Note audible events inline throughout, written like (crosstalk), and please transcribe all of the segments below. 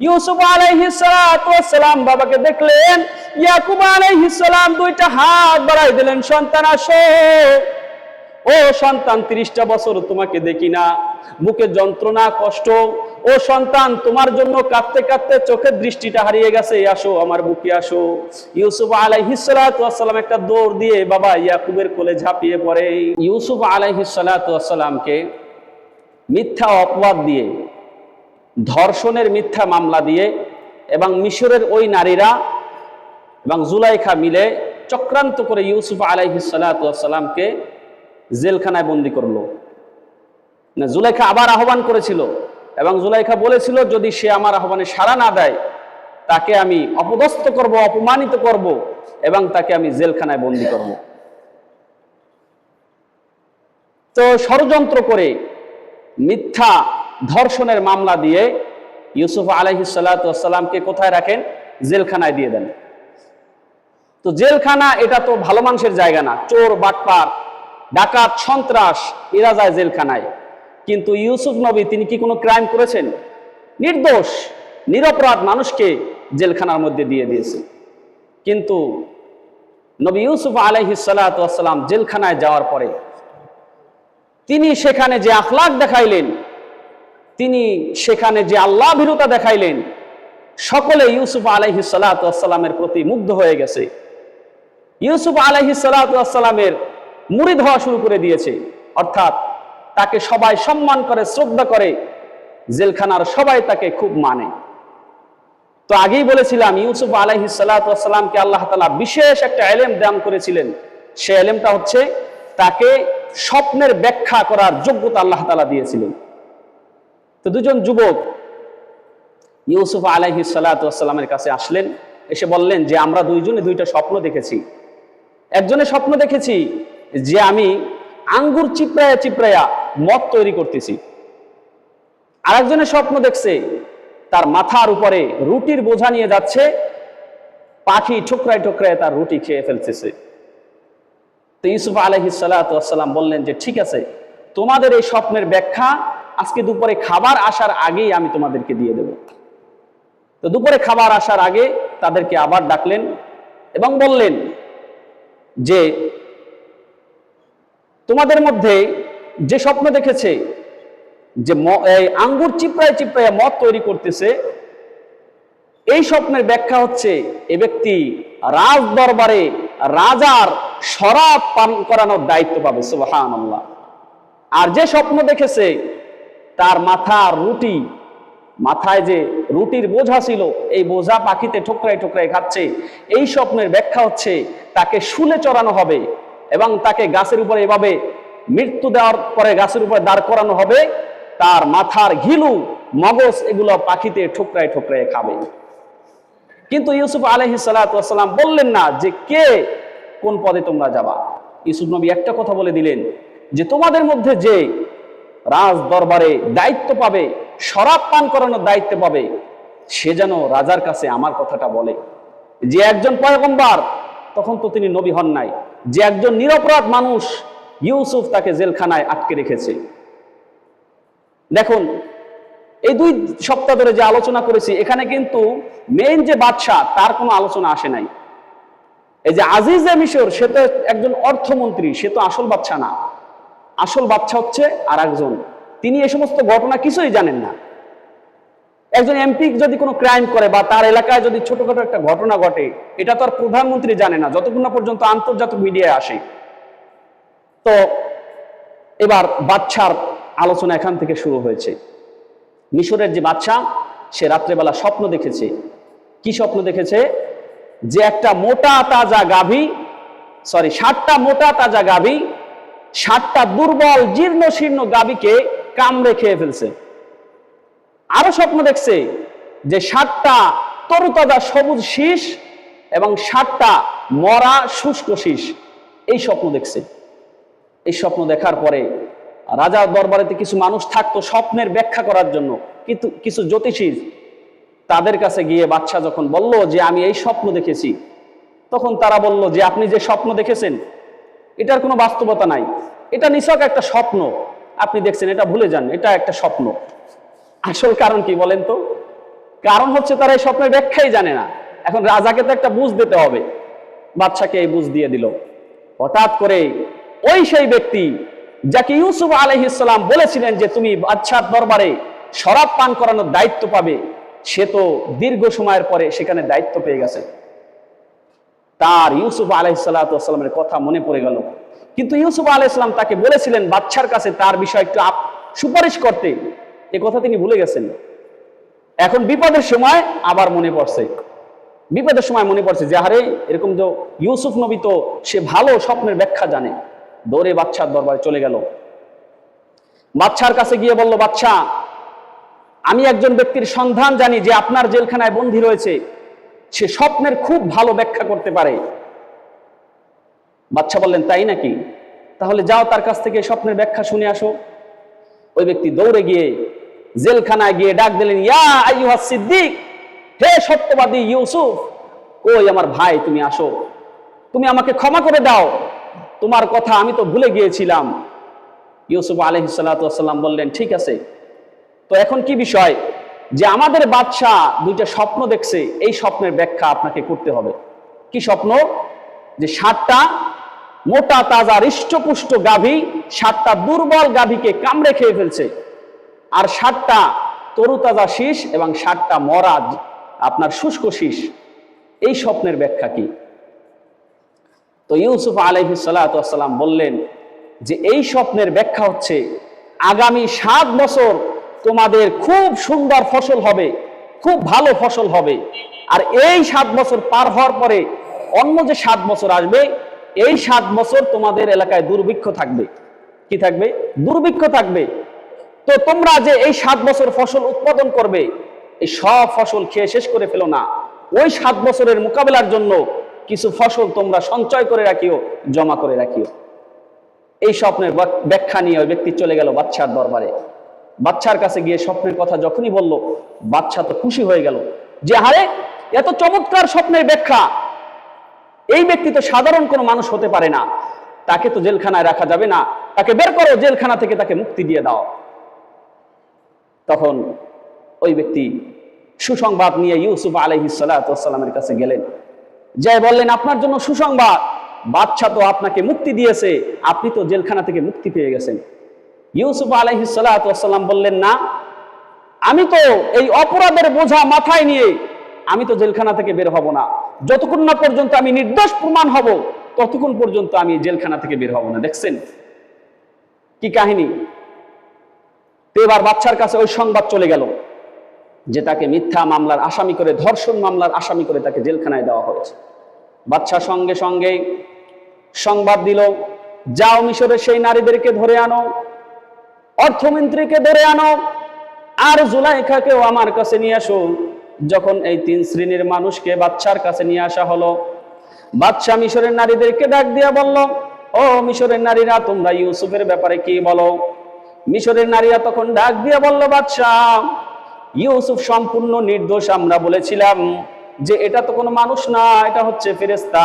ইউসুফ আলাইহিসসালাম বাবাকে দেখলেন, ইয়াকুব আলাইহিসসালাম দুইটা হাত বাড়াই দিলেন, সন্তান আসো। ও সন্তান, তিরিশটা বছর তোমাকে দেখি না। বুকে যন্ত্রণা, কষ্ট। ও সন্তান, তোমার জন্য কাঁদতে কাঁদতে চোখের দৃষ্টিটা হারিয়ে গেছে। আসো, আমার বুকে আসো। ইউসুফ আলাইহিসসালাম একটা দৌড় দিয়ে বাবা ইয়াকুবের কোলে ঝাঁপিয়ে পড়ে। ইউসুফ আলাইহিসসালামকে মিথ্যা অপবাদ দিয়ে ধর্ষণের মিথ্যা মামলা দিয়ে এবং মিশরের ওই নারীরা এবং জুলাইখা মিলে চক্রান্ত করে ইউসুফ আলাইহিসালামকে জেলখানায় বন্দি করল। না, জুলাইখা আবার আহ্বান করেছিল এবং জুলাইখা বলেছিল, যদি সে আমার আহ্বানে সাড়া না দেয়, তাকে আমি অপদস্থ করব, অপমানিত করব এবং তাকে আমি জেলখানায় বন্দি করব। তো ষড়যন্ত্র করে মিথ্যা ধর্ষণের মামলা দিয়ে ইউসুফ আলহিসাল্লামকে কোথায় রাখেন? জেলখানায় দিয়ে দেন। তো জেলখানা এটা তো ভালো মানুষের জায়গা না। চোর, বাটপার, ডাকাত, সন্ত্রাস, এরা যায় জেলখানায়। কিন্তু ইউসুফ নবী তিনি কি কোনো ক্রাইম করেছেন? নির্দোষ, নিরপরাধ মানুষকে জেলখানার মধ্যে দিয়ে দিয়েছে। কিন্তু নবী ইউসুফ আলহিসাল্লাম জেলখানায় যাওয়ার পরে তিনি সেখানে যে আখলাক দেখাইলেন তিনি সেখানে যে আল্লাহ ভীরতা দেখাইলেন, সকলে ইউসুফ আলহি সালাতামের প্রতি মুগ্ধ হয়ে গেছে। ইউসুফ আলহি সালাতামের মুড়িদ হওয়া শুরু করে দিয়েছে। অর্থাৎ তাকে সবাই সম্মান করে, শ্রদ্ধা করে, জেলখানার সবাই তাকে খুব মানে। তো আগেই বলেছিলাম, ইউসুফ আলহি সালাতামকে আল্লাহ তালা বিশেষ একটা এলেম দান করেছিলেন। সে এলেমটা হচ্ছে তাকে স্বপ্নের ব্যাখ্যা করার যোগ্যতা আল্লাহ তালা দিয়েছিলেন। তো দুজন যুবক ইউসুফ আলাইহি সালাতামের কাছে আসলেন, এসে বললেন যে, আমরা দুইজনে দুইটা স্বপ্ন দেখেছি। একজনের স্বপ্ন দেখেছি যে, আমি আঙ্গুর চিপড়ায়া চিপড়ায়া মদ তৈরি করতেছি। আরেকজনের স্বপ্ন দেখছে, তার মাথার উপরে রুটির বোঝা নিয়ে যাচ্ছে, পাখি ঠোকরায় ঠোকরায় তার রুটি খেয়ে ফেলতেছে। তো ইউসুফ আলহি সালাতাম বললেন যে, ঠিক আছে, তোমাদের এই স্বপ্নের ব্যাখ্যা আজকে দুপুরে খাবার আসার আগেই আমি তোমাদেরকে দিয়ে দেব। তো দুপুরে খাবার আসার আগে তাদেরকে আবার ডাকলেন এবং বললেন যে, তোমাদের মধ্যে যে স্বপ্ন দেখেছে, যে আঙ্গুর চিপড়ায় চিপড়ায় মদ তৈরি করতেছে, এই স্বপ্নের ব্যাখ্যা হচ্ছে এ ব্যক্তি রাজ দরবারে রাজার শরাব পান করানোর দায়িত্ব পাবে আল্লাহ আর যে স্বপ্ন দেখেছে তার মাথার রুটি। মাথায় যে রুটির বোঝা ছিল, এই বোঝা পাখিতে ঠোকরাই ঠোকরাই খাচ্ছে। এই স্বপ্নের ব্যাখ্যা হচ্ছে, তাকে শুলে চড়ানো হবে এবং তাকে গাছের উপরে এভাবে মৃত্যু দেওয়ার পরে গাছের উপরে দাঁড় করানো হবে। তার মাথার ঘিলু, মগজ এগুলো পাখিতে ঠোকরায় ঠোকরায় খাবে। কিন্তু ইউসুফ আলহি সালাম বললেন না যে কে কোন পদে তোমরা যাবা। ইউসুফ নবী একটা কথা বলে দিলেন যে তোমাদের মধ্যে যে রাজ দরবারে দায়িত্ব পাবে, শরাব পান করানোর দায়িত্ব পাবে, সে যেন রাজার কাছে আমার কথাটা বলে। যে একজন পয়গম্বার, তখন তো তিনি নবী হন নাই। যে একজন নিরপরাধ মানুষ, ইউসুফ তাকে জেলখানায় আটকে রেখেছে। দেখুন, এই দুই সপ্তাহ ধরে যে আলোচনা করেছি, এখানে কিন্তু মেইন যে বাদশাহ, তার কোনো আলোচনা আসে নাই। এই যে আজিজ এ মিশর, সে তো একজন অর্থমন্ত্রী, সে তো আসল বাচ্চা না। আসল বাচ্চা হচ্ছে আর একজন তিনি এ সমস্ত ঘটনা কিছুই জানেন না। একজন এমপি যদি কোনো ক্রাইম করে বা তার এলাকায় যদি ছোটখাটো একটা ঘটনা ঘটে, এটা তো আর প্রধানমন্ত্রী জানে না, যতক্ষণ না পর্যন্ত আন্তর্জাতিক মিডিয়ায় আসে। তো এবার বাচ্চার আলোচনা এখান থেকে শুরু হয়েছে। মিশরের যে বাচ্চা সে রাত্রেবেলা স্বপ্ন দেখেছে। কি স্বপ্ন দেখেছে? যে একটা মোটা তাজা গাভী সরি ষাটটা মোটা তাজা গাভী ষাটটা দুর্বল, জীর্ণ, শীর্ণ গাবিকে কামড়ে খেয়ে ফেলছে। আরও স্বপ্ন দেখছে যে ষাটটা তরুতাজা সবুজ শীষ এবং ষাটটা মরা, শুষ্ক শীষ। এই স্বপ্ন দেখছে। এই স্বপ্ন দেখার পরে রাজার দরবারেতে কিছু মানুষ থাকতো স্বপ্নের ব্যাখ্যা করার জন্য। কিন্তু কিছু জ্যোতিষী তাদের কাছে গিয়ে বাচ্চা যখন বলল যে, আমি এই স্বপ্ন দেখেছি। তখন তারা বলল যে, আপনি যে স্বপ্ন দেখেছেন এটার কোনো বাস্তবতা নাই। এটা নিছক একটা স্বপ্ন। আপনি দেখছেন, এটা ভুলে যান, এটা একটা স্বপ্ন। আসল কারণ কি বলেন তো? কারণ হচ্ছে তারা এই স্বপ্নের ব্যাখ্যাই জানে না। এখন রাজাকে তো একটা বুঝ দিতে হবে। বাচ্চাকে এই বুঝ দিয়ে দিল। হঠাৎ করে ওই সেই ব্যক্তি যাকে ইউসুফ আলহিসাম বলেছিলেন যে তুমি বাচ্চার দরবারে শরাব পান করানোর দায়িত্ব পাবে, সে তো দীর্ঘ সময়ের পরে সেখানে দায়িত্ব পেয়ে গেছে। তার ইউসুফ আলাইসাল্লামের কথা মনে পড়ে গেল। কিন্তু ইউসুফ আলাইসালাম তাকে বলেছিলেন বাচ্চার কাছে তার বিষয় একটু সুপারিশ করতে। এ কথা তিনি ভুলে গেছেন। এখন বিপদের সময় আবার মনে পড়ছে। বিপদের সময় মনে পড়ছে যে হারে এরকম তো ইউসুফ নবী তো সে ভালো স্বপ্নের ব্যাখ্যা জানে। দৌড়ে বাচ্চার দরবারে চলে গেল। বাচ্চার কাছে গিয়ে বলল বাচ্চা আমি একজন ব্যক্তির সন্ধান জানি যে আপনার জেলখানায় বন্দী রয়েছে। সে স্বপ্নের খুব ভালো ব্যাখ্যা করতে পারে। বাচ্চা বললেন, তাই নাকি? তাহলে যাও তার কাছ থেকে স্বপ্নের ব্যাখ্যা শুনে আসো। ওই ব্যক্তি দৌড়ে গিয়ে জেলখানায় গিয়ে ডাক দিলেন, ইয়া সিদ্দিক, হে সত্যবাদী ইউসুফ ওই আমার ভাই, তুমি আসো। তুমি আমাকে ক্ষমা করে দাও। তোমার কথা আমি তো ভুলে গিয়েছিলাম। ইউসুফ আলহিসাল্লাম বললেন, ঠিক আছে। তো এখন কি বিষয়? যে আমাদের বাদশা দুইটা স্বপ্ন দেখছে, এই স্বপ্নের ব্যাখ্যা আপনাকে করতে হবে। কি স্বপ্ন? যে সাতটা মোটা তাজা হৃষ্টপুষ্ট গাভী, সাতটা দুর্বল গাভীকে কামড়ে খেয়ে ফেলছে। আর সাতটা তরুতাজা শীষ এবং সাতটা মরাজ আপনার শুষ্ক শীষ, এই স্বপ্নের ব্যাখ্যা কি? তো ইউসুফ আলহি সাল্লাম বললেন যে এই স্বপ্নের ব্যাখ্যা হচ্ছে, আগামী সাত বছর তোমাদের খুব সুন্দর ফসল হবে, খুব ভালো ফসল হবে। আর এই সাত বছর পার হওয়ার পরে অন্য যে সাত বছর আসবে, এই সাত বছর তোমাদের এলাকায় দুর্ভিক্ষ থাকবে। কি থাকবে? দুর্ভিক্ষ থাকবে। তো তোমরা যে এই সাত বছর ফসল উৎপাদন করবে, এই সব ফসল খেয়ে শেষ করে ফেলো না। ওই সাত বছরের মোকাবেলার জন্য কিছু ফসল তোমরা সঞ্চয় করে রাখিও, জমা করে রাখিও। এই স্বপ্নের ব্যাখ্যা নিয়ে ওই ব্যক্তি চলে গেল বাচ্চার দরবারে। বাচ্চার কাছে গিয়ে স্বপ্নের কথা যখনই বলল, বাচ্চা তো খুশি হয়ে গেল। যে হারে এত চমৎকার স্বপ্নের ব্যাখ্যা। এই ব্যক্তি তো সাধারণ কোনো মানুষ হতে পারে না। তাকে তো জেলখানায় রাখা যাবে না। তাকে বের করো, জেলখানা থেকে তাকে মুক্তি দিয়ে দাও। তখন ওই ব্যক্তি সুসংবাদ নিয়ে ইউসুফ আলহি সাল্লামের কাছে গেলেন। যে বললেন, আপনার জন্য সুসংবাদ। বাচ্চা তো আপনাকে মুক্তি দিয়েছে। আপনি তো জেলখানা থেকে মুক্তি পেয়ে গেছেন। ইউসুফ আলহি সাল্লাম বললেন, না, আমি তো এই অপরাধের বোঝা মাথায় নিয়ে আমি তো জেলখানা থেকে বের হব না। যতক্ষণ না পর্যন্ত আমি নির্দোষ প্রমাণ হব, ততক্ষণ পর্যন্ত আমি জেলখানা থেকে বের হব না। দেখছেন? কি কাহিনী? তো এবার বাচ্চার কাছে ওই সংবাদ চলে গেল যে তাকে মিথ্যা মামলার আসামি করে, ধর্ষণ মামলার আসামি করে তাকে জেলখানায় দেওয়া হয়েছে। বাচ্চা সঙ্গে সঙ্গে সংবাদ দিল, যাও মিশরে সেই নারীদেরকে ধরে আনো অর্থমন্ত্রীকে ধরে আনো। আর জুলাইখাকেও আমার কাছে নিয়ে আসো। যখন এই তিন শ্রেণির মানুষকে বাচ্চার কাছে নিয়ে আসা হলো বাচ্চা মিশরের নারীদেরকে ডাক দিয়া বলল, ও মিশরের নারীরা, তোমরা ইউসুফের ব্যাপারে কি বলো? মিশরের নারীরা তখন ডাক দিয়ে বলল বাচ্চা ইউসুফ সম্পূর্ণ নির্দোষ, আমরা বলেছিলাম যে এটা তো কোনো মানুষ না, এটা হচ্ছে ফেরেস্তা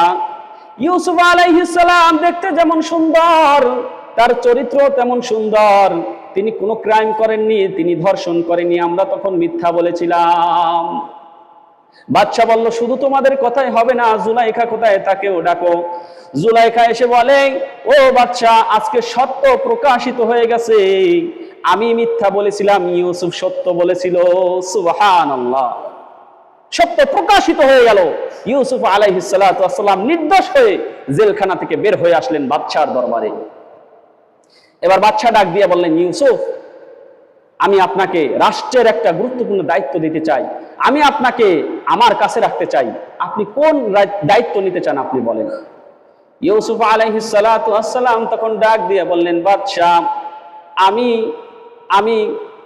ইউসুফ আলাইহিসালাম দেখতে যেমন সুন্দর, তার চরিত্র তেমন সুন্দর। তিনি কোনো ক্রাইম করেননি, তিনি ধর্ষণ করেননি, আমরা তখন মিথ্যা বলেছিলাম। বাচ্চা বলল, শুধু তোমাদের কথাই হবে না, জুলাইখা কোথায়? তাকেও ডাকো। জুলাইখা এসে বলে, ও বাচ্চা আজকে সত্য প্রকাশিত হয়ে গেছে। আমি মিথ্যা বলেছিলাম, ইউসুফ সত্য বলেছিল। সুবহান সত্য প্রকাশিত হয়ে গেল। ইউসুফ আলাইহিসালাম নির্দোষ হয়ে জেলখানা থেকে বের হয়ে আসলেন বাচ্চার দরবারে। এবার বাচ্চা ডাক দিয়ে বললেন, ইউসুফ, আমি আপনাকে রাষ্ট্রের একটা গুরুত্বপূর্ণ দায়িত্ব দিতে চাই। আমি আপনাকে আমার কাছে রাখতে চাই। আপনি কোন দায়িত্ব নিতে চান আপনি বলেন। ইউসুফ আলাইহিসালাম তখন ডাক দিয়ে বললেন বাদশাহ আমি আমি,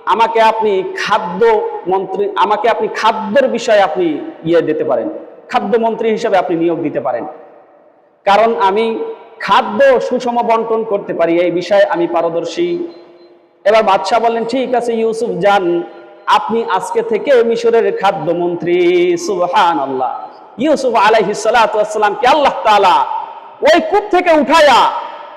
আমাকে আপনি খাদ্য মন্ত্রী, আমাকে আপনি খাদ্যের বিষয়ে আপনি ইয়ে দিতে পারেন। খাদ্যমন্ত্রী হিসেবে আপনি নিয়োগ দিতে পারেন। কারণ আমি খাদ্য সুষম বন্টন করতে পারি, এই বিষয়ে আমি পারদর্শী। এবার বাদশাহ বললেন, ঠিক আছে ইউসুফ, যান। আপনি আজকে থেকে মিশরের খাদ্যমন্ত্রী। সুবহান আল্লাহ ইউসুফ আলাইহিসালামকে আল্লাহ তাআলা ওই কূপ থেকে উঠায়া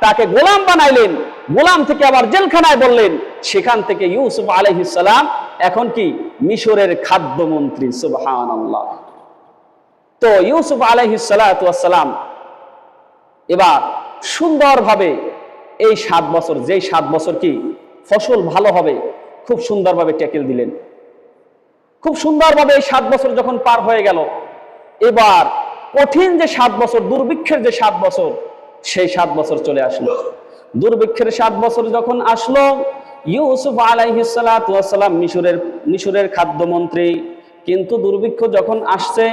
তাকে গোলাম বানাইলেন। গোলাম থেকে আবার জেলখানায় বললেন। সেখান থেকে ইউসুফ আলাইহিসালাম এখন কি? মিশরের খাদ্যমন্ত্রী। সুবহান আল্লাহ তো ইউসুফ আলাইহিসালাম এবার সুন্দরভাবে এই সাত বছর, যেই সাত বছর কি ফসল ভালো হবে, খুব সুন্দরভাবে ট্যাকেল দিলেন। খুব সুন্দরভাবে এই সাত বছর যখন পার হয়ে গেল, এবার কঠিন যে সাত বছর, দুর্ভিক্ষের যে সাত বছর, সেই সাত বছর চলে আসলো। দুর্ভিক্ষের সাত বছর যখন আসলো, ইউসুফ আলাইহিসালাম মিশরের মিশরের খাদ্যমন্ত্রী কিন্তু দুর্ভিক্ষ যখন আসছে,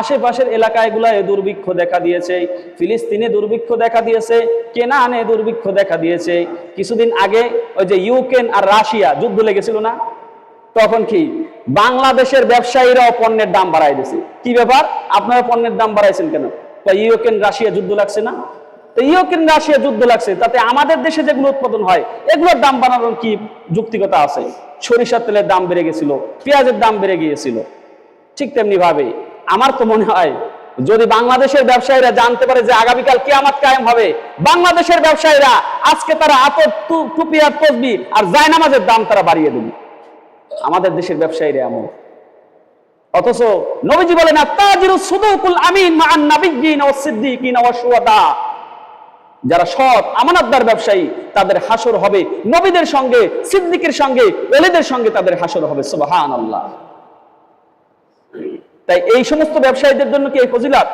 আশেপাশের এলাকাগুলোয় দুর্ভিক্ষ দেখা দিয়েছে, ফিলিস্তিনে দুর্ভিক্ষ দেখা দিয়েছে, কেনানে দুর্ভিক্ষ দেখা দিয়েছে। কিছুদিন আগে ওই যে ইউক্রেন আর রাশিয়া যুদ্ধ লেগেছিল না? তখন কি? বাংলাদেশের ব্যবসায়ীরাও পণ্যের দাম বাড়াই দিয়েছে কি ব্যাপার? আপনারা পণ্যের দাম বাড়াইছেন কেন? ইউক্রেন রাশিয়া যুদ্ধ লাগছে না? ইউক্রেন রাশিয়া যুদ্ধ লাগছে, তাতে আমাদের দেশে যেগুলো উৎপাদন হয়, এগুলোর দাম বাড়ানোর কি যুক্তিকতা আছে? সরিষার তেলের দাম বেড়ে গেছিল, পেঁয়াজের দাম বেড়ে গিয়েছিল। ঠিক তেমনি ভাবে আমার তো মনে হয়, যদি বাংলাদেশের ব্যবসায়ীরা জানতে পারে যে আগামীকাল কিয়ামত কায়েম হবে, বাংলাদেশের ব্যবসায়ীরা আজকে তারা আতর টুপি আর তসবি আর জায়নামাজের দাম তারা বাড়িয়ে দেবে। আমাদের দেশের ব্যবসায়ীরা এমন। অথচ নবীজি বলেন, আত্তাজিরু সুদুকুল আমিন মান নাবিয়্যিন ওয়াস সিদ্দিকিন ওয়াস শুহাদা। যারা সৎ আমানতদার ব্যবসায়ী, তাদের হাসর হবে। নবীদের সঙ্গে, সিদ্দিকের সঙ্গে, ওলিদের সঙ্গে তাদের হাসর হবে। সুবহানাল্লাহ। তাই এই সমস্ত ব্যবসায়ীদের জন্য কি এই ফজিলাত?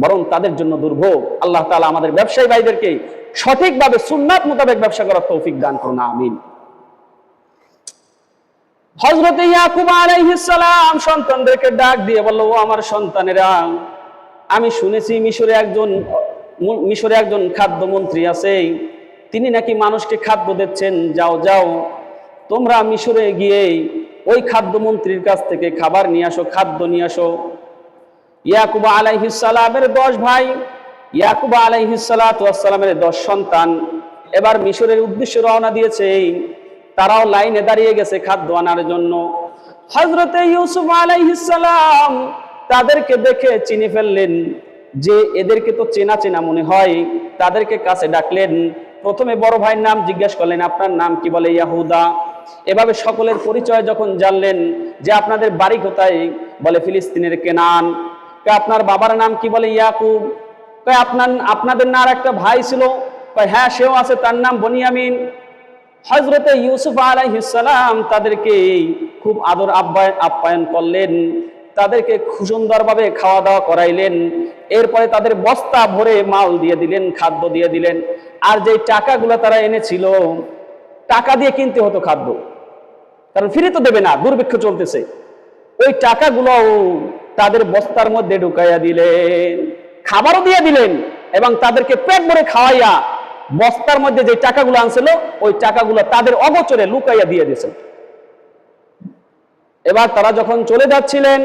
বরং তাদের জন্য দুর্ভোগ। আল্লাহ তাআলা আমাদের ব্যবসায়ী ভাইদেরকে সঠিকভাবে সুন্নাত মোতাবেক ব্যবসা করার তৌফিক দান করুন, আমিন। হজরত ইয়াকুব আলাইহিস সালাম সন্তানদেরকে ডাক দিয়ে বলল, ও আমার সন্তানেরা, আমি শুনেছি মিশরে একজন মিশরে একজন খাদ্যমন্ত্রী আছে তিনি নাকি মানুষকে খাদ্য দিচ্ছেন, যাও যাও, তোমরা মিশরে গিয়ে ওই খাদ্যমন্ত্রীর কাছ থেকে খাবার নিয়ে আসো, খাদ্য নিয়ে আসো। ইয়াকুবা আলাইহিস সালামের দশ ভাই, ইয়াকুব আলাইহিস সালামের দশ সন্তান। এবার মিশরের উদ্দেশ্যে রওনা দিয়েছে তারাও লাইনে দাঁড়িয়ে গেছে খাদ্য আনার জন্য। হজরতে ইউসুফ আলাইহিসালাম তাদেরকে দেখে চিনি ফেললেন। যে এদেরকে তো চেনা চেনা মনে হয়, তাদেরকে কাছে ডাকলেন। প্রথমে বড় ভাইয়ের নাম জিজ্ঞেস করলেন, আপনার নাম কি? বলে, ইয়াহুদা। এভাবে সকলের পরিচয় যখন জানলেন যে আপনাদের বাড়ি কোথায়, বলে, ফিলিস্তিনের কেনান। আপনার বাবার নাম কি? বলে, ইয়াকুব। কয়, আপনার, আপনাদের না আর একটা ভাই ছিল? কয় হ্যাঁ সেও আছে, তার নাম বনিয়ামিন। হজরতে ইউসুফ আলাইহিসালাম তাদেরকে খুব আদর আপ্যায়ন আপ্যায়ন করলেন। তাদেরকে সুন্দরভাবে খাওয়া দাওয়া করাইলেন। এরপরে তাদের বস্তা ভরে মাল দিয়ে দিলেন, খাদ্য দিয়ে দিলেন। আর যে টাকাগুলো তারা এনেছিল, টাকা দিয়ে কিনতে হতো খাদ্য। কারণ ফিরে তো দেবে না, দুর্ভিক্ষ চলতেছে। ওই টাকাগুলো তাদের বস্তার মধ্যে ঢুকাইয়া দিলেন, খাবারও দিয়ে দিলেন এবং তাদেরকে পেট ভরে খাওয়াইয়া বস্তার মধ্যে যে টাকাগুলো আনছিল, ওই টাকাগুলো তাদের অগোচরে লুকাইয়া দিয়ে দিয়েছেন। এবার তারা যখন চলে যাচ্ছিলেন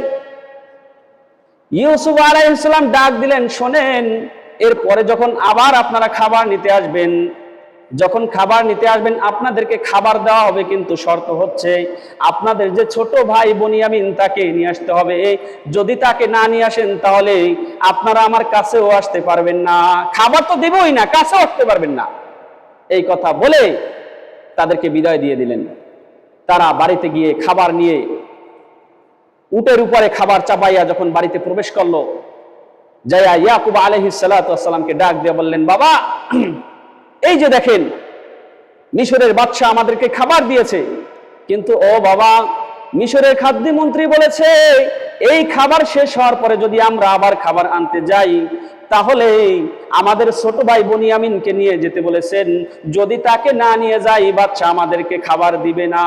ইউসুফ আলাইহিসসালাম ডাক দিলেন, শোনেন, এরপরে যখন আবার আপনারা খাবার নিতে আসবেন, যখন খাবার নিতে আসবেন, আপনাদেরকে খাবার দেওয়া হবে কিন্তু শর্ত হচ্ছে আপনাদের যে ছোট ভাই বনিয়ামিন তাকে নিয়ে আসতে হবে। যদি তাকে না নিয়ে আসেন তাহলে আপনারা আমার কাছেও আসতে পারবেন না। খাবার তো দেবই না, কাছেও আসতে পারবেন না। এই কথা বলে তাদেরকে বিদায় দিয়ে দিলেন। তারা বাড়িতে গিয়ে খাবার নিয়ে উটের উপরে খাবার চাপাইয়া যখন বাড়িতে প্রবেশ করল, যাইয়া ইয়াকুব আলহিস সালাতামকে ডাক দিয়ে বললেন, বাবা, এই যে দেখেন, মিশরের বাদশাহ আমাদেরকে খাবার দিয়েছে। কিন্তু ও বাবা, মিশরের খাদ্যমন্ত্রী বলেছে, এই খাবার শেষ হওয়ার পরে যদি আমরা আবার খাবার আনতে যাই তাহলে আমাদের ছোট ভাই বনিয়ামিনকে নিয়ে যেতে বলেছেন, যদি তাকে না নিয়ে যাই, বাচ্চা আমাদেরকে খাবার দিবে না।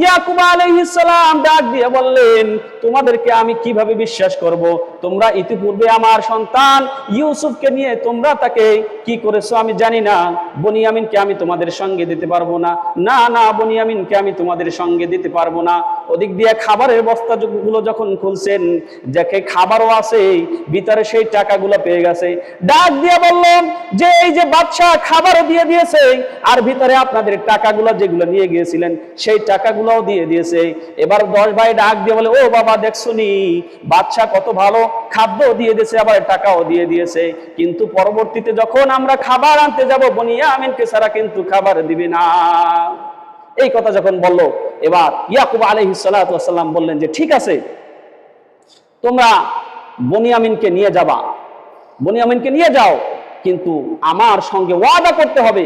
ইয়াকুব আলাইহিস সালাম ডাক দিয়ে বললেন, তোমাদেরকে আমি কীভাবে বিশ্বাস করব? তোমরা ইতিপূর্বে আমার সন্তান ইউসুফকে নিয়ে তোমরা তাকে কি করেছ আমি জানি না। বনিয়ামিনকে আমি তোমাদের সঙ্গে দিতে পারব না। না না, বনিয়ামিনকে আমি তোমাদের সঙ্গে দিতে পারব না। ওদিক দিয়ে খাবারের বস্তা গুলো যখন খুলছেন, দেখে খাবারও আছে, ভিতরে সেই টাকাগুলো পেয়ে গেছে। ডাক দিয়ে বললাম যে এই যে বাদশাহ খাবারও দিয়ে দিয়েছে, আর ভিতরে আপনাদের টাকাগুলো যেগুলো নিয়ে গিয়েছিলেন, সেই টাকাগুলোও দিয়ে দিয়েছে। এবার দশ ভাই ডাক দিয়ে বলে, ও বাবা, দেখছুনি, বাদশাহ কত ভালো খাদ্য দিয়ে দিয়েছে, আবার টাকাও দিয়ে দিয়েছে। কিন্তু পরবর্তীতে যখন আমরা খাবার আনতে যাব বনিয়া আমিনকে ছাড়া কিন্তু খাবার দিবে না। এই কথা যখন বলল, এবার ইয়াকুব আলহি সাল্লাম বললেন যে, ঠিক আছে, তোমরা বনিয়ামিনকে নিয়ে যাবা। বনিয়ামিনকে নিয়ে যাও, কিন্তু আমার সঙ্গে ওয়াদা করতে হবে।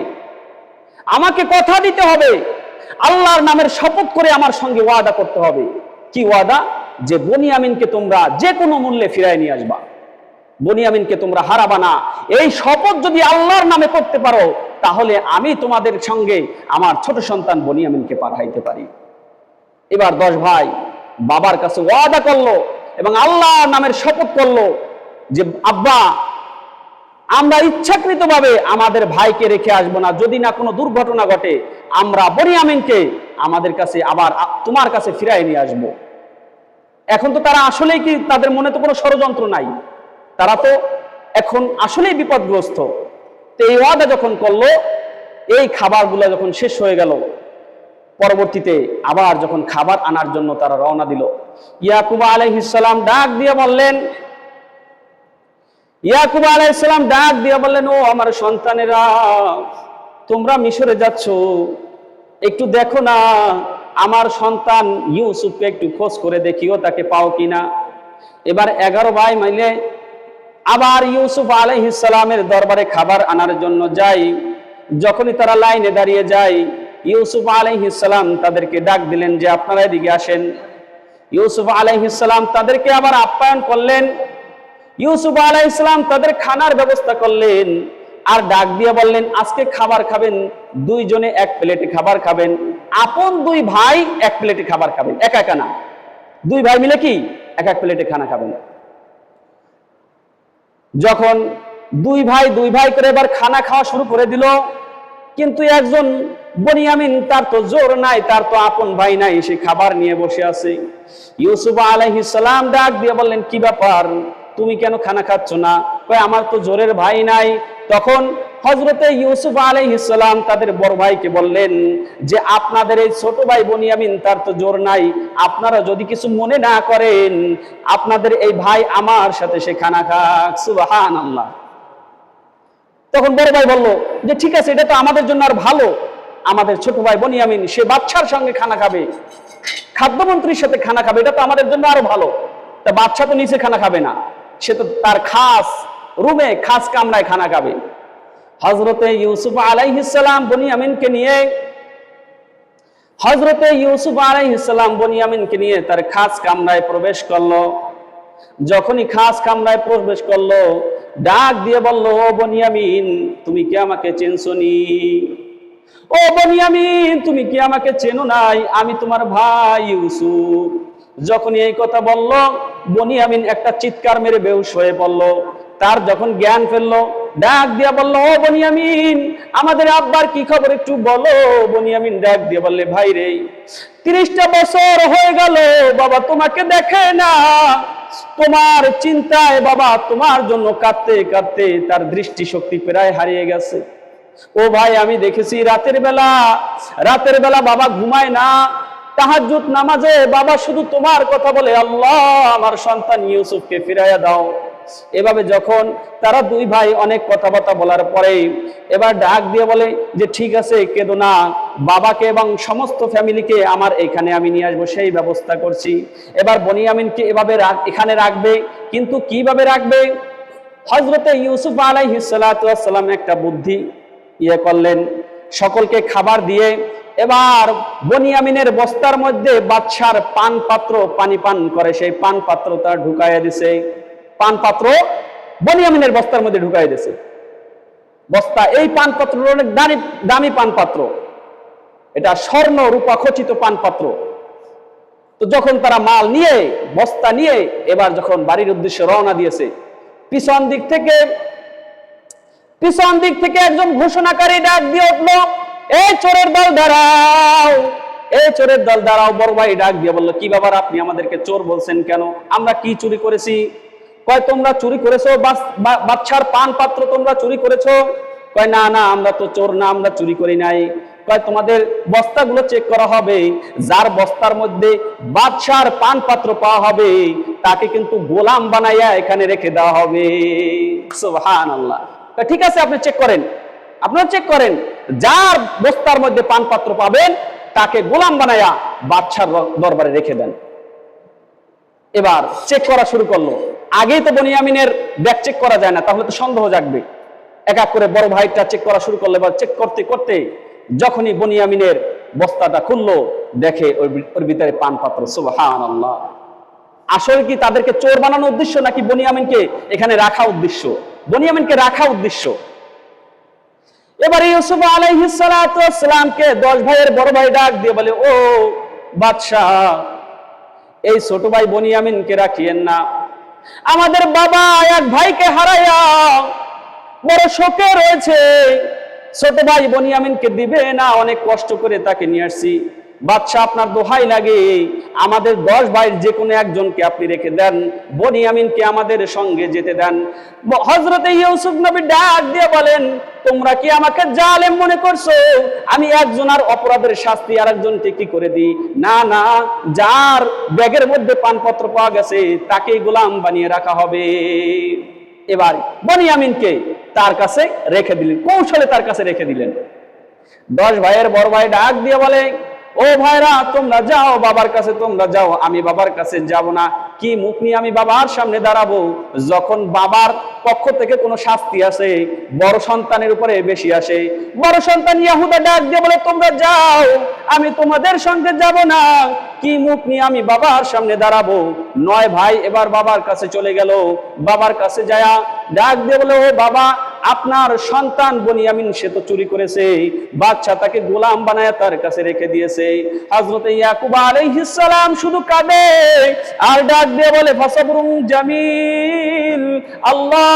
আমাকে কথা দিতে হবে। আল্লাহর নামের শপথ করে আমার সঙ্গে ওয়াদা করতে হবে। কি ওয়াদা? যে বনিয়ামিনকে তোমরা যে কোনো মূল্যে ফিরায় নিয়ে আসবা। বনিয়ামিনকে তোমরা হারাবা না। এই শপথ যদি আল্লাহর নামে করতে পারো, তাহলে আমি তোমাদের সঙ্গে আমার ছোট সন্তান বনিয়ামিনকে পাঠাইতে পারি। এবার দশ ভাই বাবার কাছে ওয়াদা করল এবং আল্লাহর নামের শপথ করল। যে, আব্বা, আমরা ইচ্ছাকৃতভাবে আমাদের ভাইকে রেখে আসব না। যদি না কোনো দুর্ঘটনা ঘটে, আমরা বনিয়ামিনকে আমাদের কাছে আবার তোমার কাছে ফিরাই নিয়ে আসব। এখন তো তারা আসলেই কি তাদের মনে তো কোনো ষড়যন্ত্র নাই। তারা তো এখন আসলেই বিপদগ্রস্ত। তো এই ওয়াদা যখন করল, এই খাবারগুলো যখন শেষ হয়ে গেল, পরবর্তীতে আবার যখন খাবার আনার জন্য তারা রওনা দিল। ইয়াকুবা আলাইহিসসালাম ডাক দিয়ে বললেন ইয়াকুব আলাইসালাম ডাক দিয়ে বললেন, ও আমার সন্তানেরা, তোমরা মিশরে যাচ্ছ। একটু দেখো না, আমার সন্তান ইউসুফকে একটু খোঁজ করে দেখিও তাকে পাও কিনা। এবার এগারো ভাই মাইলে আবার ইউসুফ আলাইহিসসালামের দরবারে খাবার আনার জন্য যাই। যখনই তারা লাইনে দাঁড়িয়ে যায়, ইউসুফ আলাইহিসসালাম তাদেরকে ডাক দিলেন যে, আপনারা এদিকে আসেন। ইউসুফ আলাইহিসসালাম তাদেরকে আবার আপ্যায়ন করলেন। ইউসুফ আলাহ ইসলাম তাদের খানার ব্যবস্থা করলেন আর ডাক দিয়ে বললেন, আজকে খাবার খাবেন দুইজনে এক প্লেটে খাবার খাবেন, আপন দুই ভাই এক প্লেটে খাবার খাবেন, একা একা না। দুই ভাই মিলে কি? এক এক প্লেটে খানা খাবেন। যখন দুই ভাই দুই ভাই করে এবার খানা খাওয়া শুরু করে দিল, কিন্তু একজন বনিয়ামিন, তার তো জোর নাই, তার তো আপন ভাই নাই, সে খাবার নিয়ে বসে আছে। ইউসুফ আলাইহিস সালাম ডাক দিয়ে বললেন, কি ব্যাপার? তুমি কেন খানা খাচ্ছ না? কয়, আমার তো জোরের ভাই নাই। তখন হজরতে ইউসুফ আলাইহিস সালাম তাদের বড় ভাইকে বললেন যে, আপনাদের এই ছোট ভাই বনিয়ামিন, তার তো জোর নাই। আপনারা যদি কিছু মনে না করেন, আপনাদের এই ভাই আমার সাথে সে খানা খাক। সুবহানাল্লাহ। তখন বড় ভাই বলল যে, ঠিক আছে, এটা তো আমাদের জন্য আর ভালো। আমাদের ছোট ভাই বনিয়ামিন, সে বাচ্চার সঙ্গে খানা খাবে। খাদ্যমন্ত্রীর সাথে খানা খাবে, এটা তো আমাদের জন্য আরও ভালো। তা বাচ্চা তো নিচে খানা খাবে না। সে তো তার খাস রুমে খাস কামরায় খানা খাবে। হজরতে ইউসুফ আলাইহিসালাম বনিয়ামিনকে নিয়ে হজরতে ইউসুফ আলাইহিসালাম বনিয়ামিনকে নিয়ে তার খাস কামরায় প্রবেশ করল। যখনই খাস কামরায় প্রবেশ করল, ডাক দিয়ে বলল, ও বনিয়ামিন তুমি কি আমাকে চেনছনি? ও বনিয়ামিন তুমি কি আমাকে চেনো নাই? আমি তোমার ভাই ইউসুফ। যখনই এই কথা বলল, বনি আমিন একটা চিৎকার মেরে বেউস হয়ে পড়ল। তার যখন জ্ঞান ফেলল, ডাক দিয়া বলল, ও বনিয়ামিন আমাদের আব্বার কি খবর একটু বলো? বনিয়ামিন ডাক দিয়ে বললে, ভাই রে, তিরিশটা বছর হয়ে গেল, বাবা তোমাকে দেখে না। তোমার চিন্তায় বাবা তোমার জন্য কাঁদতে কাঁদতে তার দৃষ্টি শক্তি প্রায় হারিয়ে গেছে। ও ভাই, আমি দেখেছি রাতের বেলা রাতের বেলা বাবা ঘুমায় না তাহাজ্জুদ নামাজে বাবা শুধু তোমার কথা বলে, আল্লাহ, আমার সন্তান ইউসুফকে ফিরাইয়া দাও। এভাবে যখন তারা দুই ভাই অনেক কথাবার্তা বলার পরে এবার ডাক দিয়ে বলে যে, ঠিক আছে, কেঁদো না। বাবাকে এবং সমস্ত ফ্যামিলিকে আমার এখানে আমি নিয়ে আসব, সেই ব্যবস্থা করছি। এবার বনিয়ামিনকে এভাবে এখানে রাখবে, কিন্তু কীভাবে রাখবে? হজরতে ইউসুফ আলাইহিসালাম একটা বুদ্ধি ইয়ে করলেন। সকলকে খাবার দিয়ে এবার বনিয়ামিনের বস্তার মধ্যে বাদশার পান পাত্র পানি পান করে। সেই পান পাত্র তার ঢুকাইয়া দিছে। পান পাত্র বনিয়ামিনের বস্তার মধ্যে ঢুকাই দিছে। বস্তা, এই পান পাত্র অনেক দামি দামি পান পাত্র এটা স্বর্ণ রূপা খচিত পান পাত্র তো যখন তারা মাল নিয়ে, বস্তা নিয়ে এবার যখন বাড়ির উদ্দেশ্যে রওনা দিয়েছে, পিছন দিক থেকে পিছন দিক থেকে একজন ঘোষণাকারী ডাক দিয়ে উঠল এই চোরের দল, দাঁড়াও! এই চোরের দল, দাঁড়াও, বড় ভাই, ডাক দিয়ে বলল, কি ব্যাপার? আপনি আমাদেরকে চোর বলছেন কেন? আমরা কি চুরি করেছি? কয়, তোমরা চুরি করেছ? বাচ্চার পান পাত্র তোমরা চুরি করেছ? কয়, না না, আমরা তো চোর না, আমরা চুরি করি নাই। কয়, তোমাদের বস্তাগুলো চেক করা হবে। যার বস্তার মধ্যে বাদশার পান পাত্র পাওয়া হবে, তাকে কিন্তু গোলাম বানাইয়া এখানে রেখে দেওয়া হবে। সুবহান আল্লাহ ঠিক আছে, আপনি চেক করেন। আপনারা চেক করেন, যার বস্তার মধ্যে পান পাত্র পাবেন, তাকে গোলাম বানায়া বাচ্চার দরবারে রেখে দেন। এবার চেক করা শুরু করল। আগেই তো বনিয়ামিনের ব্যাগ চেক করা যায় না, তাহলে তো সন্দেহ জাগবে। এক এক করে বড় ভাইটা চেক করা শুরু করল, এবার চেক করতে করতে যখনই বনিয়ামিনের বস্তাটা খুললো, দেখে ওর ভিতরে পান পাত্র সুবহান আসলে কি তাদেরকে চোর বানানোর উদ্দেশ্য নাকি বনিয়ামিনকে এখানে রাখা উদ্দেশ্য? বনিয়ামিনকে রাখা উদ্দেশ্য। এবার ইউসুফ আলাইহিসসালামকে দশ ভাইয়ের বড় ভাই ডাক দিয়ে বলে, ও বাদশাহ, এই ছোট ভাই বনিয়ামিনকে রাখিয়েন না। আমাদের বাবা এক ভাইকে হারাইয়া বড় শোকে রয়েছে। ছোট ভাই বনিয়ামিনকে দিবে না, অনেক কষ্ট করে তাকে নিয়ে আসছি। বাচ্চা আপনার দোহাই লাগে। আমাদের দশ ভাইয়ের যে কোনো একজনকে আপনি রেখে দেন। বনিয়ামিনকে আমাদের সঙ্গে যেতে দেন। হজরতে ইউসুফ নবী ডাক দিয়ে বলেন, তোমরা কি আমাকে জালেম মনে করছ? আমি একজন আর অপরাধের শাস্তি আর একজনকে কি করে দিই? না না, যার ব্যাগের মধ্যে পানপত্র পাওয়া গেছে, তাকেই গোলাম বানিয়ে রাখা হবে। এবার বনিয়ামিনকে তার কাছে রেখে দিলেন। কৌশলে তার কাছে রেখে দিলেন। দশ ভাইয়ের বড় ভাই ডাক দিয়ে বলে ও ভাইরা, তোমরা যাও, বাবার কাছে তোমরা যাও, আমি বাবার কাছে যাব না। কি মুখ নিয়ে আমি বাবার সামনে দাঁড়াবো? যখন বাবার পক্ষ থেকে কোনো শাস্তি আসে, বড় সন্তানের উপরে বেশি আসে। বড় সন্তান ইয়াহুদা ডাক দিয়ে বলে, তোমরা যাও, আমি তোমাদের সঙ্গে যাব না। কি মুখ নিয়ে আমি বাবার সামনে দাঁড়াবো? নয় ভাই এবার বাবার কাছে চলে গেল। বাবার কাছে যায়া ডাক দিয়ে বলে, ও বাবা আপনার সন্তান বনিয়ামিন সে তো চুরি করেছে, বাচ্চা তাকে গোলাম বানায় তার কাছে রেখে দিয়েছে। হযরত ইয়াকুব আলাইহিস সালাম শুধু কাঁদে, আর ডাক দিয়ে বলে, ফাসাবরুন জামিল, আল্লাহ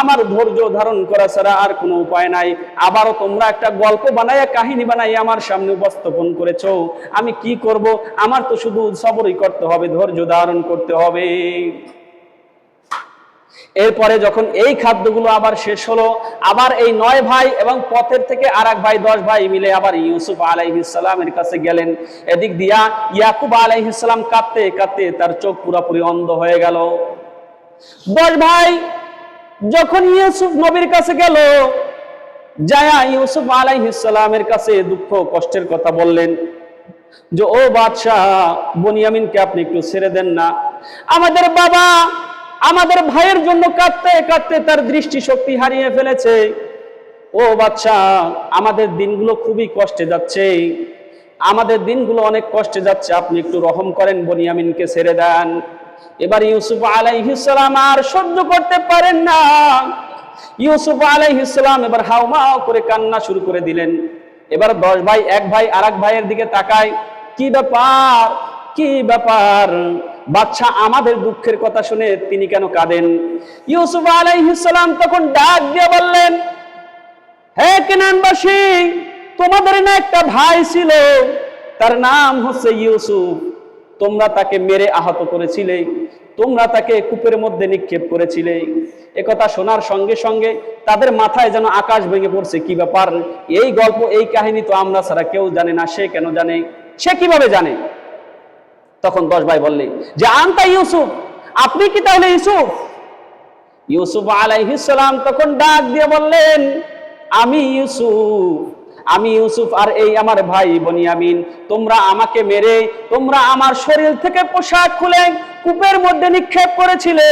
আমার ধৈর্য ধারণ করা ছাড়া আর কোনো উপায় নাই। আবারও তোমরা একটা গল্প বানায়, কাহিনী বানাই আমার সামনে উপস্থাপন করেছ। আমি কি করব? আমার তো শুধু সবরই করতে হবে, ধৈর্য ধারণ করতে হবে। এরপরে যখন এই খাদ্যগুলো আবার শেষ হলো, আবার এই নয় ভাই এবং পথের থেকে আর ভাই, দশ ভাই মিলে আবার ইউসুফ আলাইহিসালামের কাছে গেলেন। এদিক দিয়া ইয়াকুব আলাইহিসালাম কাঁদতে কাঁদতে তার চোখ পুরোপুরি অন্ধ হয়ে গেল। দশ ভাই যখন ইউসুফ নবীর কাছে গেল, যায়া ইউসুফ আলাইহিসালামের কাছে দুঃখ কষ্টের কথা বললেন যে, ও বাদশাহ, বনিয়ামিনকে আপনি একটু ছেড়ে দেন না। আমাদের বাবা আমাদের ভাইয়ের জন্য কাঁদতে কাঁদতে তার দৃষ্টি শক্তি হারিয়ে ফেলেছে। ও বাদশাহ আমাদের দিনগুলো খুবই কষ্টে যাচ্ছে। আমাদের দিনগুলো অনেক কষ্টে যাচ্ছে। আপনি একটু রহম করেন বনিয়ামিনকে ছেড়ে দেন। এবার ইউসুফ আলাইহিসসালাম আর সহ্য করতে পারেন না। ইউসুফ আলাইহিসসালাম এবার হাউমাউ করে কান্না শুরু করে দিলেন। এবার দশ ভাই, এক ভাই আর ভাইয়ের দিকে তাকায়। কি ব্যাপার? কি ব্যাপার? বাচ্চা আমাদের দুঃখের কথা শুনে তিনি কেন কাঁদেন? ইউসুফ আলাইহিসসালাম তখন ডাক দিয়ে বললেন, হে কেনানবাসী, তোমাদের না একটা ভাই ছিল? তার নাম হচ্ছে ইউসুফ। তোমরা তাকে মেরে আহত করেছিলে। তোমরা তাকে কূপের মধ্যে নিক্ষেপ করেছিলে। একথা শোনার সঙ্গে সঙ্গে তাদের মাথায় যেন আকাশ ভেঙে পড়ছে। কি ব্যাপার? এই গল্প, এই কাহিনী তো আমরা ছাড়া কেউ জানে না। সে কেন জানে? সে কীভাবে জানে? তখন দশ ভাই বললে, যে আনতা ইউসুফ, আপনি কি তাহলে ইউসুফ? ইউসুফ আলাইহিসসালাম তখন ডাক দিয়ে বললেন, আমি ইউসুফ আমি ইউসুফ আর এই আমার ভাই বনিয়ামিন তোমরা আমাকে মেরে, তোমরা আমার শরীর থেকে পোশাক খুলে কূপের মধ্যে নিক্ষেপ করেছিলে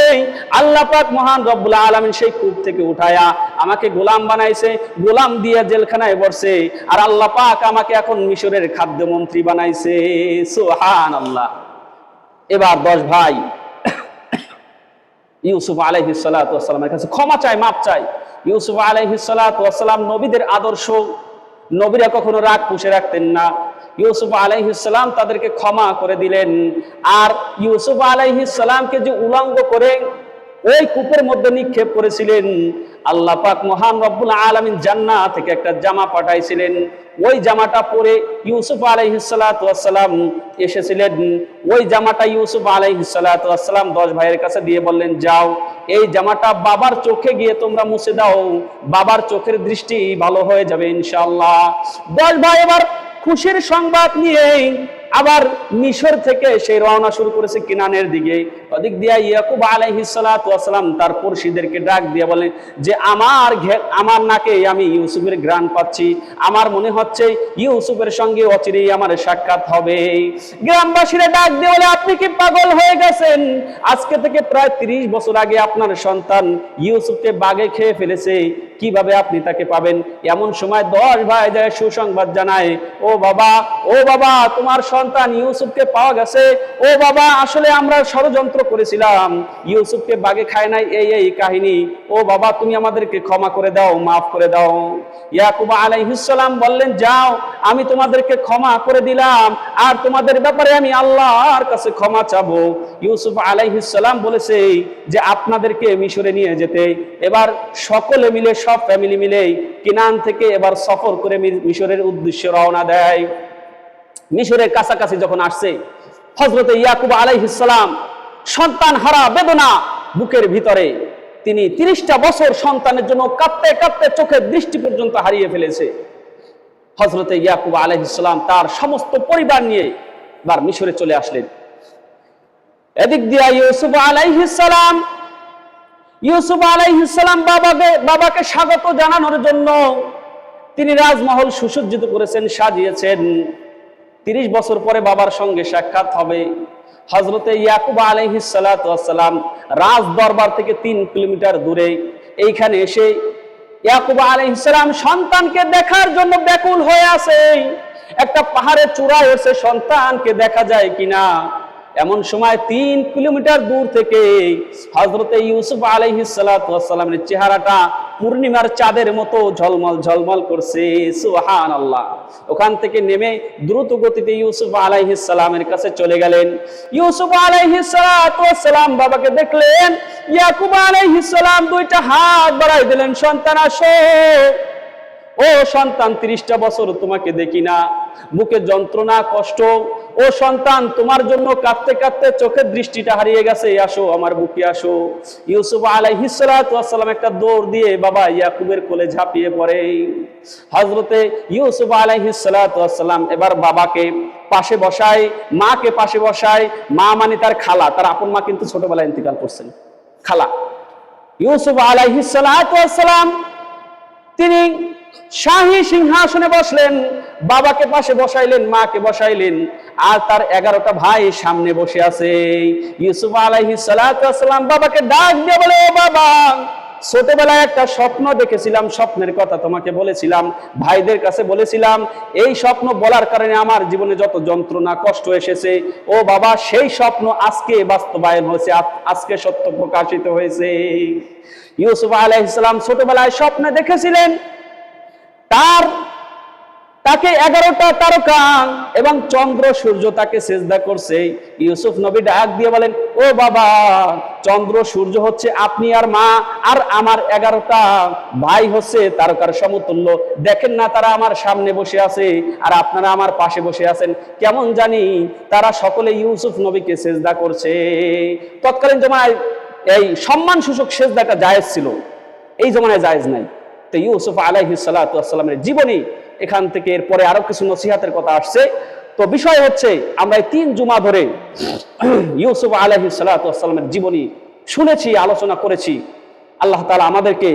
আল্লাহ পাক মহান রব্বুল আলামিন সেই কূপ থেকে উঠায়া আমাকে গোলাম বানাইছে, গোলাম দিয়ে জেলখানায় বসছে আর আল্লাহ পাক আমাকে এখন মিশরের খাদ্যমন্ত্রী বানাইছে। সুহান আল্লাহ এবার দশ ভাই, ইউসুফ আলাইহিসালামের কাছে ক্ষমা চাই মাপ চাই। ইউসুফ আলাইহিসালাম নবীদের আদর্শ। নবীরা কখনো রাগ পুষে রাখতেন না। ইউসুফ আলাইহিসালাম তাদেরকে ক্ষমা করে দিলেন। আর ইউসুফ আলাইহিসালামকে যে উলঙ্গ করে ওই কূপের মধ্যে নিক্ষেপ করেছিলেন, আল্লাহ পাক মহান রব্বুল আলমিন জান্না থেকে একটা জামা পাঠাইছিলেন। ওই জামাটা পরে ইউসুফ আলাইহিসালাম এসেছিলেন। ওই জামাটা ইউসুফ আলাইহিসালাম দশ ভাইয়ের কাছে দিয়ে বললেন, যাও, এই জামাটা বাবার চোখে গিয়ে তোমরা মুছে দাও। বাবার চোখের দৃষ্টি ভালো হয়ে যাবে ইনশাল্লাহ দশ ভাই এবার খুশির সংবাদ নিয়ে আবার মিশর থেকে সে রওনা শুরু করেছে কিনানের দিকে। ওদিক দিয়া ইয়াকুব আলাইহিসালাম তার পড়শিদেরকে ডাক দিয়ে বলেন যে, আমার আমার নাকে আমি ইউসুফের গ্রান পাচ্ছি। আমার মনে হচ্ছে ইউসুফের সঙ্গে অচিরেই আমার সাক্ষাৎ হবে। গ্রামবাসীরা ডাক দিয়ে বলে, আপনি কি পাগল হয়ে গেছেন? আজকে থেকে প্রায় তিরিশ বছর আগে আপনার সন্তান ইউসুফকে বাগে খেয়ে ফেলেছে। কীভাবে আপনি তাকে পাবেন? এমন সময় দশ ভাই যায় সুসংবাদ জানায়, ও বাবা ও বাবা, তোমার সন্তান ইউসুফকে পাওয়া গেছে। ও বাবা, আসলে আমরা ষড়যন্ত্র করেছিলাম। ইউসুফকে বাগে খায় নাই এই এই কাহিনী। ও বাবা, তুমি আমাদেরকে ক্ষমা করে দাও, মাফ করে দাও। ইয়াকুব আলাইহিসসালাম বললেন, যাও, আমি তোমাদেরকে ক্ষমা করে দিলাম। আর তোমাদের ব্যাপারে আমি আল্লাহর কাছে ক্ষমা চাবো। ইউসুফ আলাইহিসসালাম বলেছে যে, আপনাদেরকে মিশরে নিয়ে যেতে। এবার সকলে মিলে, সব ফ্যামিলি মিলে কিনান থেকে এবার সফর করে মিশরের উদ্দেশ্যে রওনা দেয়। মিশরের কাছাকাছি যখন আসছে হজরত ইয়াকুব আলাইহিসসালাম সন্তান হারা বেদনা বুকের ভিতরে তিনি তিরিশটা বছর সন্তানের জন্য কাঁদতে কাঁদতে চোখের দৃষ্টি পর্যন্ত হারিয়ে ফেলেছে। হজরতে ইয়াকুব আলাইহিসসালাম তার সমস্ত পরিবার নিয়ে এবার মিশরে চলে আসলেন। এদিক দিয়া ইউসুফ আলাইহিসসালাম ইউসুফ আলাইহিসসালাম বাবাকে বাবাকে স্বাগত জানানোর জন্য তিনি রাজমহল সুসজ্জিত করেছেন, সাজিয়েছেন। তিরিশ বছর পরে বাবার সঙ্গে সাক্ষাৎ হবে হজরতে ইয়াকুব আলহিসাল্লাম রাজ দরবার থেকে তিন কিলোমিটার দূরে। এইখানে এসে ইয়াকুব আলহিসাম সন্তানকে দেখার জন্য ব্যাকুল হয়ে আছে একটা পাহাড়ের চূড়ায় এসে সন্তানকে দেখা যায় কিনা? এমন সময় তিন কিলোমিটার দূর থেকে হজরতে ইউসুফ আলহিসাল্লামের চেহারাটা পূর্ণিমার চাঁদের মতো ঝলমল ঝলমল করছে সুহান আল্লাহ ওখান থেকে নেমে দ্রুত গতিতে ইউসুফ আলাইহিসালামের কাছে চলে গেলেন। ইউসুফ আলাইহিসালাম বাবাকে দেখলেন, ইয়াকুব আলাইহিসালাম দুইটা হাত বাড়াই দিলেন, সন্তান, আসো। ও সন্তান, তিরিশটা বছর তোমাকে দেখি না। বুকে যন্ত্রণা, কষ্ট। ও সন্তান, তোমার জন্য কাঁদতে কাঁদতে চোখের দৃষ্টিটা হারিয়ে গেছে। আসো আমার বুকে আসো। ইউসুফ আলাইহিসালাম একটা দৌড় দিয়ে বাবা ইয়াকুবের কোলে ঝাঁপিয়ে পড়ে। হজরতে ইউসুফ আলাইহিসালাম এবার বাবাকে পাশে বসায়, মাকে পাশে বসায়। মা মানে তার খালা, তার আপন মা কিন্তু ছোটবেলায় ইন্তিকাল করছেন। খালা। ইউসুফ আলাইহিসালাম তিনি শাহী সিংহাসনে বসলেন, বাবাকে পাশে বসাইলেন, মাকে বসাইলেন, আর তার এগারোটা ভাই সামনে বসে আছে। ইউসুফ আলাইহি সালাম বাবাকে ডাক দিয়ে বলে, ও বাবা, ছোটবেলায় একটা স্বপ্ন দেখেছিলাম, স্বপ্নের কথা তোমাকে বলেছিলাম, ভাইদের কাছে বলেছিলাম, এই স্বপ্ন বলার কারণে আমার জীবনে যত যন্ত্রণা, কষ্ট এসেছে। ও বাবা, সেই স্বপ্ন আজকে বাস্তবায়ন হয়েছে আজকে সত্য প্রকাশিত হয়েছে। ইউসুফ আলাইহিসসালাম ছোটবেলায় স্বপ্নে দেখেছিলেন তার, তাকে এগারোটা তারকা এবং চন্দ্র সূর্য তাকে সেজদা করছে। ইউসুফ নবী ডাক দিয়ে বলেন, ও বাবা, চন্দ্র সূর্য হচ্ছে আপনি আর মা, আর আমার এগারোটা ভাই হচ্ছে তারকার সমতুল্য। দেখেন না তারা আমার সামনে বসে আছে, আর আপনারা আমার পাশে বসে আছেন। কেমন জানি তারা সকলে ইউসুফ নবীকে সেজদা করছে। তৎকালীন জমায় এই সম্মান সূচক সেজদাটা জায়েজ ছিল। এই জমানায় জায়েজ নাই। তো ইউসুফ আলাইহি সালামের জীবনী, এখান থেকে এরপরে আরও কিছু নসিহাতের কথা আসছে। তো বিষয় হচ্ছে, আমরা এই তিন জুমা ধরে (clears throat) ইউসুফ আলাইহি সালামের জীবনী শুনেছি, আলোচনা করেছি। আল্লাহ তাআলা আমাদেরকে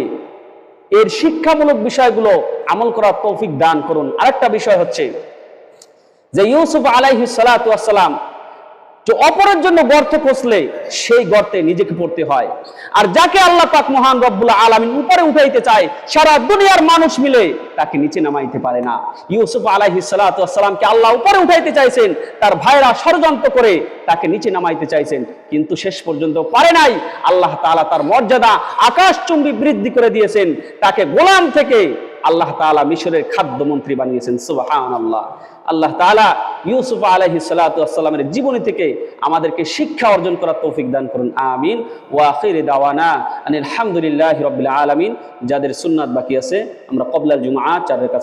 এর শিক্ষামূলক বিষয়গুলো আমল করার তৌফিক দান করুন। আরেকটা বিষয় হচ্ছে যে ইউসুফ আলাইহি সালাম যে অপরের জন্য গর্ত খসলে সেই গর্তে নিজেকে পড়তে হয়। আর যাকে আল্লাহ পাক মহান রব্বুল আলামিন উপরে উঠাইতে চায়, সারা দুনিয়ার মানুষ মিলে তাকে নিচে নামাইতে পারে না। ইউসুফ আলাইহি সালাতামকে আল্লাহ উপরে উঠাইতে চাইছেন, তার ভাইরা ষড়যন্ত্র করে তাকে নিচে নামাইতে চাইছেন। কিন্তু শেষ পর্যন্ত পারে নাই। আল্লাহ তাআলা তার মর্যাদা আকাশচুম্বী বৃদ্ধি করে দিয়েছেন। তাকে গোলাম থেকে আল্লাহ তালা মিশরের খাদ্যমন্ত্রী বানিয়েছেন সুবাহান আল্লাহ আল্লাহ তালা ইউসুফ আলহি সালাতামের জীবনী থেকে আমাদেরকে শিক্ষা অর্জন করার তৌফিক দান করুন, আমিন। ওয়া আখির দাওয়ানা আনিল আলহামদুলিল্লাহ রবিল্লা আলামিন। যাদের সুন্নাত বাকি আছে, আমরা কবলাল জুমা চার রাকাত